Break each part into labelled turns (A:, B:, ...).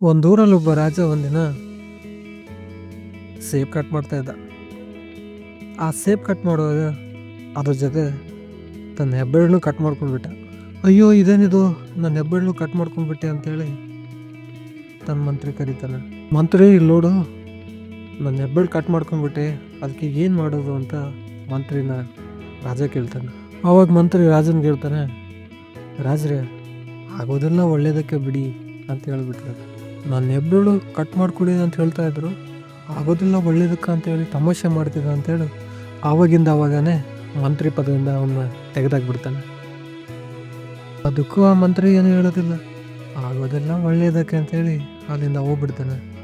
A: ಒಂದೂರಲ್ಲಿ ಒಬ್ಬ ರಾಜ ಒಂದಿನ ಸೇಬ್ ಕಟ್ ಮಾಡ್ತಾ ಇದ್ದ. ಆ ಸೇಬ್ ಕಟ್ ಮಾಡುವಾಗ ಅದ್ರ ಜೊತೆ ತನ್ನ ಹೆಬ್ಬೆರಳನ್ನು ಕಟ್ ಮಾಡ್ಕೊಂಡ್ಬಿಟ್ಟ. ಅಯ್ಯೋ, ಇದೇನಿದು? ನನ್ನ ಹೆಬ್ಬೆರಳು ಕಟ್ ಮಾಡ್ಕೊಂಡ್ಬಿಟ್ಟೆ ಅಂತೇಳಿ ತನ್ನ ಮಂತ್ರಿ ಕರೀತಾನೆ. ಮಂತ್ರಿ, ಇಲ್ಲಿ ನೋಡು, ನನ್ನ ಹೆಬ್ಬೆರಳು ಕಟ್ ಮಾಡ್ಕೊಂಡ್ಬಿಟ್ಟೆ, ಅದಕ್ಕೆ ಏನು ಮಾಡೋದು ಅಂತ ಮಂತ್ರಿನ ರಾಜ ಕೇಳ್ತಾನೆ. ಆವಾಗ ಮಂತ್ರಿ ರಾಜನ್ ಕೇಳ್ತಾನೆ, ರಾಜ್ರೆ, ಆಗೋದೆಲ್ಲ ಒಳ್ಳೇದಕ್ಕೆ ಬಿಡಿ ಅಂತ ಹೇಳ್ಬಿಟ್ರೆ. ನನ್ನ ಹೆಬ್ಬೆರಳು ಕಟ್ ಮಾಡ್ಕೊಡಿ ಅಂತ ಹೇಳ್ತಾ ಇದ್ರು. ಆಗೋದಿಲ್ಲ ಒಳ್ಳೇದಕ್ಕೆ ಅಂತೇಳಿ ತಮಾಷೆ ಮಾಡ್ತಿದ್ದ ಅಂತೇಳಿ ಆವಾಗಿಂದ ಆವಾಗನೇ ಮಂತ್ರಿ ಪದದಿಂದ ಅವನ್ನ ತೆಗೆದಾಕ್ಬಿಡ್ತಾನೆ. ಅದಕ್ಕೂ ಆ ಮಂತ್ರಿ ಏನು ಹೇಳೋದಿಲ್ಲ. ಆಗೋದೆಲ್ಲ ಒಳ್ಳೇದಕ್ಕೆ ಅಂತೇಳಿ ಅಲ್ಲಿಂದ ಹೋಗ್ಬಿಡ್ತಾನೆ.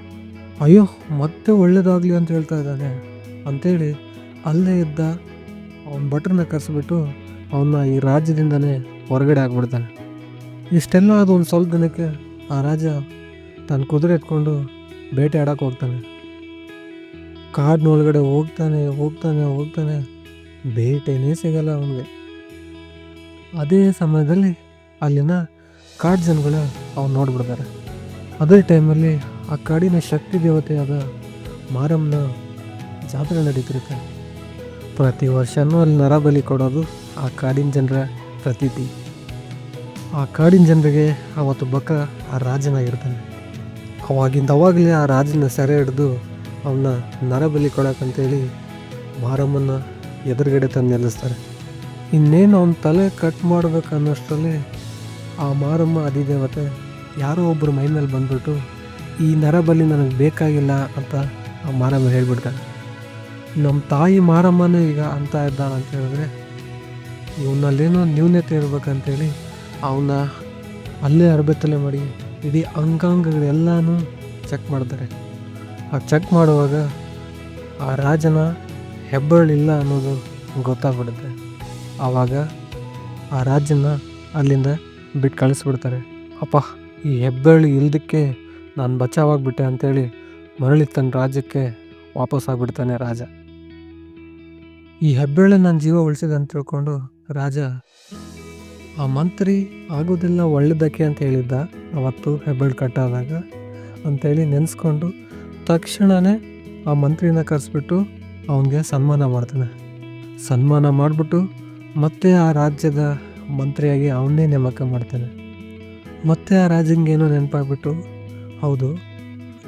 A: ಅಯ್ಯೋ, ಮತ್ತೆ ಒಳ್ಳೇದಾಗಲಿ ಅಂತ ಹೇಳ್ತಾ ಇದ್ದಾನೆ. ಅಂತೇಳಿ ಅಲ್ಲೇ ಇದ್ದ ಅವನ ಭಟ್ರನ್ನ ಕರೆಸ್ಬಿಟ್ಟು ಅವನ್ನ ಈ ರಾಜ್ಯದಿಂದನೇ ಹೊರಗಡೆ ಆಗ್ಬಿಡ್ತಾನೆ. ಇಷ್ಟೆಲ್ಲ ಅದು ಒಂದು ಸ್ವಲ್ಪ ದಿನಕ್ಕೆ ಆ ರಾಜ ತನ್ನ ಕುದುರೆ ಎತ್ಕೊಂಡು ಬೇಟೆ ಆಡೋಕೆ ಹೋಗ್ತಾನೆ. ಕಾಡಿನೊಳಗಡೆ ಹೋಗ್ತಾನೆ ಹೋಗ್ತಾನೆ ಹೋಗ್ತಾನೆ. ಬೇಟೆನೇ ಸಿಗಲ್ಲ ಅವನಿಗೆ. ಅದೇ ಸಮಯದಲ್ಲಿ ಅಲ್ಲಿನ ಕಾಡು ಜನಗಳು ಅವ್ನು ನೋಡ್ಬಿಡ್ತಾರೆ. ಅದೇ ಟೈಮಲ್ಲಿ ಆ ಕಾಡಿನ ಶಕ್ತಿ ದೇವತೆಯಾದ ಮಾರಮ್ಮನ ಜಾತ್ರೆ ನಡೀತಿರುತ್ತೆ. ಪ್ರತಿ ವರ್ಷವೂ ಅಲ್ಲಿ ನರಬಲಿ ಕೊಡೋದು ಆ ಕಾಡಿನ ಜನರ ಪ್ರತೀತಿ. ಆ ಕಾಡಿನ ಜನರಿಗೆ ಅವತ್ತು ಬಕ ಆ ರಾಜನಾಗಿರ್ತಾನೆ. ಅವಾಗಿಂದ ಅವಾಗಲೇ ಆ ರಾಜನ ಸೆರೆ ಹಿಡಿದು ಅವನ್ನ ನರಬಲಿ ಕೊಡಕ್ಕಂತೇಳಿ ಮಾರಮ್ಮನ ಎದುರುಗಡೆ ತಂದು ನಿಲ್ಲಿಸ್ತಾರೆ. ಇನ್ನೇನು ಅವನ ತಲೆ ಕಟ್ ಮಾಡ್ಬೇಕು ಅನ್ನೋಷ್ಟರಲ್ಲಿ ಆ ಮಾರಮ್ಮ ಅಧಿದೇವತೆ ಯಾರೋ ಒಬ್ಬರು ಮೈ ಮೇಲೆ ಬಂದ್ಬಿಟ್ಟು, ಈ ನರಬಲಿ ನನಗೆ ಬೇಕಾಗಿಲ್ಲ ಅಂತ ಆ ಮಾರಮ್ಮ ಹೇಳ್ಬಿಡ್ತಾನೆ ನಮ್ಮ ತಾಯಿ ಮಾರಮ್ಮನೇ ಈಗ ಅಂತ ಇದ್ದಾನೆ ಅಂತ ಹೇಳಿದ್ರೆ, ಇವನಲ್ಲೇನೋ ನ್ಯೂನ್ಯತೆ ಇರ್ಬೇಕಂತೇಳಿ ಅವನ್ನ ಅಲ್ಲೇ ಅರಬೆತ್ತಲೆ ಮಾಡಿ ಇಡೀ ಅಂಗಾಂಗಗಳೆಲ್ಲನೂ ಚೆಕ್ ಮಾಡ್ತಾರೆ. ಆ ಚೆಕ್ ಮಾಡುವಾಗ ಆ ರಾಜನ ಹೆಬ್ಬರಳಿಲ್ಲ ಅನ್ನೋದು ಗೊತ್ತಾಗ್ಬಿಡುತ್ತೆ. ಆವಾಗ ಆ ರಾಜನ ಅಲ್ಲಿಂದ ಬಿಟ್ಟು ಕಳಿಸ್ಬಿಡ್ತಾರೆ. ಅಪ್ಪ, ಈ ಹೆಬ್ಬೆರಳು ಇಲ್ದಕ್ಕೆ ನಾನು ಬಚಾವಾಗ್ಬಿಟ್ಟೆ ಅಂತೇಳಿ ಮರಳಿ ತನ್ನ ರಾಜ್ಯಕ್ಕೆ ವಾಪಸ್ ಆಗಿಬಿಡ್ತಾನೆ ರಾಜ. ಈ ಹೆಬ್ಬೆರಳು ನಾನು ಜೀವ ಉಳಿಸಿದೆ ಅಂತ ತಿಳ್ಕೊಂಡು ರಾಜ ಆ ಮಂತ್ರಿ ಆಗೋದಿಲ್ಲ ಒಳ್ಳೆಯದಕ್ಕೆ ಅಂತ ಹೇಳಿದ್ದ. ಅವತ್ತು ಹೆಬ್ಬೆರಳು ಕಟ್ಟಾದಾಗ ಅಂತೇಳಿ ನೆನೆಸ್ಕೊಂಡು ತಕ್ಷಣವೇ ಆ ಮಂತ್ರಿನ ಕರೆಸ್ಬಿಟ್ಟು ಅವನಿಗೆ ಸನ್ಮಾನ ಮಾಡ್ತಾನೆ. ಸನ್ಮಾನ ಮಾಡಿಬಿಟ್ಟು ಮತ್ತೆ ಆ ರಾಜ್ಯದ ಮಂತ್ರಿಯಾಗಿ ಅವನೇ ನೇಮಕ ಮಾಡ್ತಾನೆ. ಮತ್ತೆ ಆ ರಾಜ್ಯಂಗೇನೋ ನೆನಪಾಗ್ಬಿಟ್ಟು, ಹೌದು,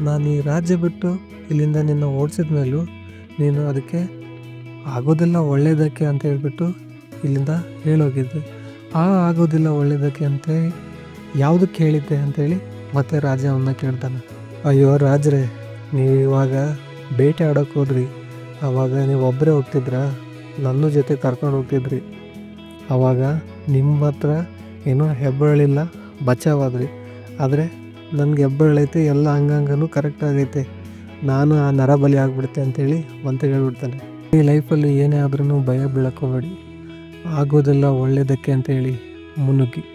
A: ನಾನು ಈ ರಾಜ್ಯ ಬಿಟ್ಟು ಇಲ್ಲಿಂದ ನಿನ್ನ ಓಡಿಸಿದ ಮೇಲೂ ನೀನು ಅದಕ್ಕೆ ಆಗೋದೆಲ್ಲ ಒಳ್ಳೆಯದಕ್ಕೆ ಅಂತ ಹೇಳ್ಬಿಟ್ಟು ಇಲ್ಲಿಂದ ಹೇಳೋಗಿದ್ದೆ. ಆ ಆಗೋದಿಲ್ಲ ಒಳ್ಳೇದಕ್ಕೆ ಅಂತೇಳಿ ಯಾವುದಕ್ಕೆ ಹೇಳಿದ್ದೆ ಅಂತೇಳಿ ಮತ್ತೆ ರಾಜ ಅವನ್ನ ಕೇಳ್ತಾನೆ. ಅಯ್ಯೋ ರಾಜ್ರೆ, ನೀವು ಇವಾಗ ಬೇಟೆ ಆಡೋಕೆ ಹೋದ್ರಿ. ಆವಾಗ ನೀವು ಒಬ್ಬರೇ ಹೋಗ್ತಿದ್ರ? ನನ್ನ ಜೊತೆ ಕರ್ಕೊಂಡು ಹೋಗ್ತಿದ್ರಿ. ಆವಾಗ ನಿಮ್ಮ ಹತ್ರ ಏನೋ ಹೆಬ್ಬಳಿಲ್ಲ ಬಚಾವಾದ್ರಿ. ಆದರೆ ನನಗೆ ಹೆಬ್ಬರಳೈತೆ ಎಲ್ಲ ಅಂಗಾಂಗನೂ ಕರೆಕ್ಟ್ ಆಗೈತೆ. ನಾನು ಆ ನರಬಲಿ ಆಗ್ಬಿಡುತ್ತೆ ಅಂತೇಳಿ ಮಂತ್ರಿ ಹೇಳ್ಬಿಡ್ತಾನೆ ಈ ಲೈಫಲ್ಲಿ ಏನೇ ಆದ್ರೂ ಭಯ ಬೀಳಕ್ಕೆ ಆಗೋದೆಲ್ಲ ಒಳ್ಳೇದಕ್ಕೆ ಅಂತೇಳಿ ಮುನ್ನುಗ್ಗಿ.